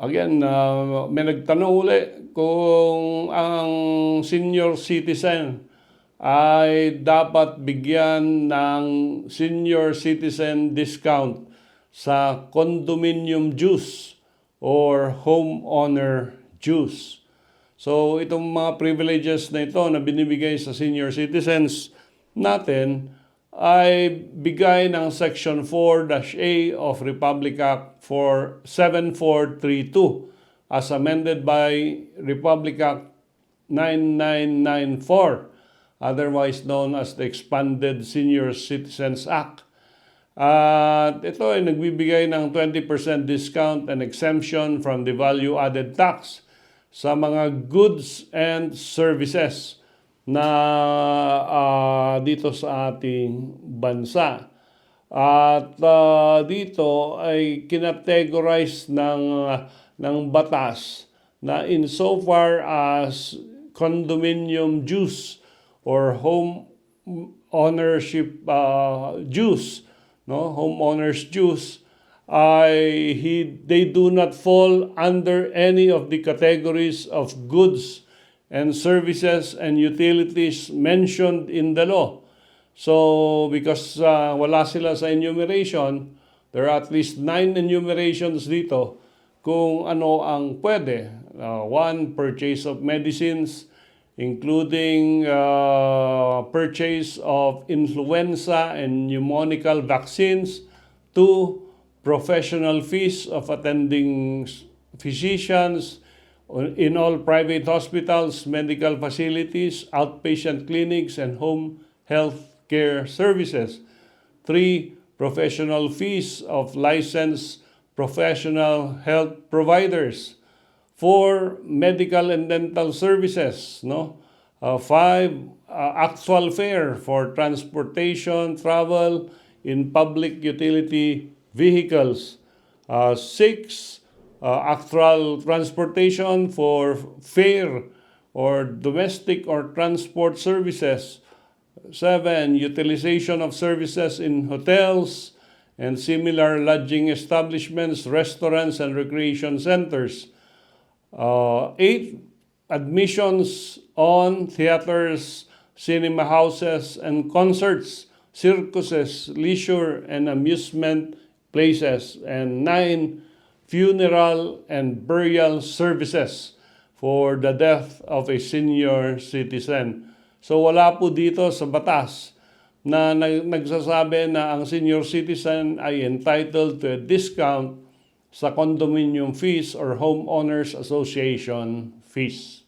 again, uh, may nagtanong uli kung ang senior citizen ay dapat bigyan ng senior citizen discount sa condominium dues or homeowner dues. So itong mga privileges na ito na binibigay sa senior citizens natin ay bigay ng Section 4-A of Republic Act for 7432 as amended by Republic Act 9994, otherwise known as the Expanded Senior Citizens Act. At ito ay nagbibigay ng 20% discount and exemption from the value-added tax sa mga goods and services na ah, dito sa ating bansa. At ah, dito ay kinategorize ng, ah, ng batas na insofar as condominium dues or home ownership uh, dues, no, homeowners dues, ay he, they do not fall under any of the categories of goods and services and utilities mentioned in the law. So, because uh, wala sila sa enumeration, there are at least nine enumerations dito kung ano ang pwede. Uh, one, purchase of medicines, including uh, purchase of influenza and pneumococcal vaccines. Two, professional fees of attending physicians in all private hospitals, medical facilities, outpatient clinics, and home health care services. Three, professional fees of licensed professional health providers. Four, medical and dental services. No? Uh, five, uh, actual fare for transportation, travel in public utility vehicles. Uh, six, actual transportation for fare or domestic or transport services. Seven, utilization of services in hotels and similar lodging establishments, restaurants, and recreation centers. Uh, eight, admissions on theaters, cinema houses, and concerts, circuses, leisure, and amusement places. And nine, funeral and burial services for the death of a senior citizen. So wala po dito sa batas na nag- nagsasabi na ang senior citizen ay entitled to a discount sa condominium fees or homeowners association fees.